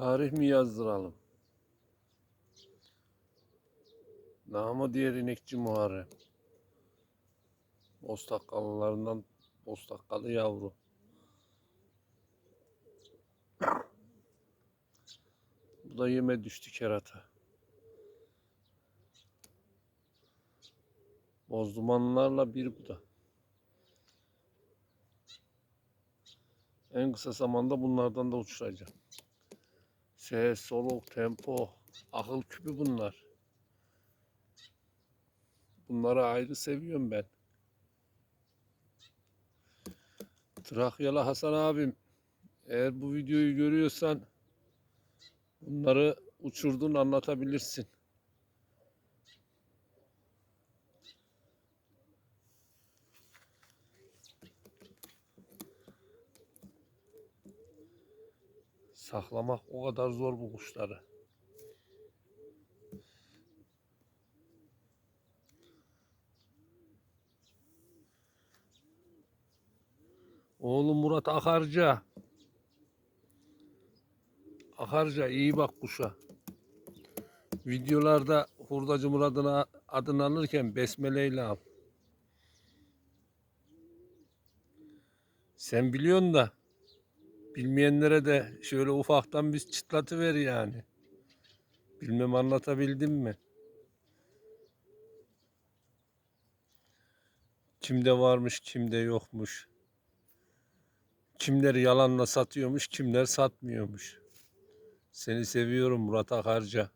Tarih mi yazdıralım? Namı diğer inekçi Muharrem. Bostakkalılarından Bostakkalı yavru. Bu da yeme düştü kerata. Bozdumanlarla bir bu da. En kısa zamanda bunlardan da uçuracağım. Ses, soluk, tempo, akıl küpü bunlar. Bunları ayrı seviyorum ben. Trakyalı Hasan abim, eğer bu videoyu görüyorsan bunları uçurdun anlatabilirsin. Saklamak o kadar zor bu kuşları. Oğlum Murat Akarca. Akarca iyi bak kuşa. Videolarda Hurdacı Murat'ın adını alırken besmeleyle al. Sen biliyorsun da bilmeyenlere de şöyle ufaktan bir çıtlatıver yani. Bilmem anlatabildim mi? Kimde varmış, kimde yokmuş. Kimleri yalanla satıyormuş, kimler satmıyormuş. Seni seviyorum Murat Akarca.